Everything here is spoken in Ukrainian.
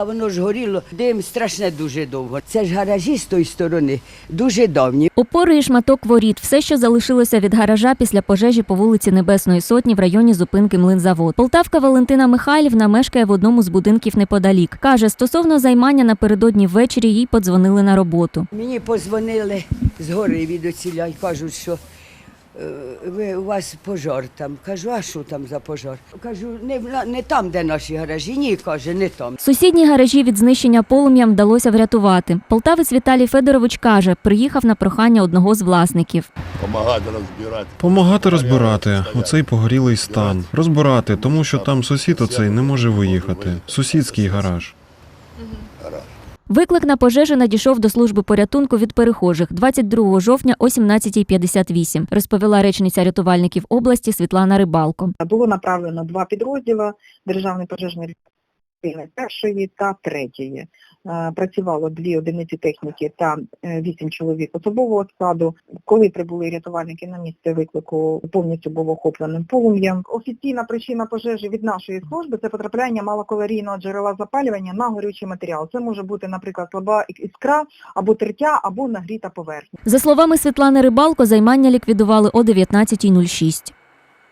А воно ж горіло, дим страшне дуже довго. Це ж гаражі з тої сторони, дуже давні. Опори і шматок воріт все, що залишилося від гаража після пожежі по вулиці Небесної Сотні в районі зупинки Млинзавод. Полтавка Валентина Михайлівна мешкає в одному з будинків неподалік. Каже, стосовно займання напередодні ввечері їй подзвонили на роботу. Мені позвонили з гори від оціля і кажуть, що ви, у вас пожар там. Кажу, а що там за пожар? Кажу, не, не там, де наші гаражі. Ні, каже, не там. Сусідні гаражі від знищення полум'ям вдалося врятувати. Полтавець Віталій Федорович каже, приїхав на прохання одного з власників. Помагати розбирати. Помагати розбирати оцей погорілий стан, розбирати, тому що там сусід оцей не може виїхати. Сусідський гараж. Виклик на пожежу надійшов до служби порятунку від перехожих 22 жовтня о 17.58, розповіла речниця рятувальників області Світлана Рибалко. Було направлено два підрозділи Державної пожежної частини першої та третьої. Е, Працювало дві одиниці техніки та е, вісім чоловік особового складу. Коли прибули рятувальники на місце виклику, повністю було охопленим полум'ям. Офіційна причина пожежі від нашої служби це потрапляння малокалорійного джерела запалювання на горючий матеріал. Це може бути, наприклад, слаба іскра або тертя, або нагріта поверхня. За словами Світлани Рибалко, займання ліквідували о 19.06.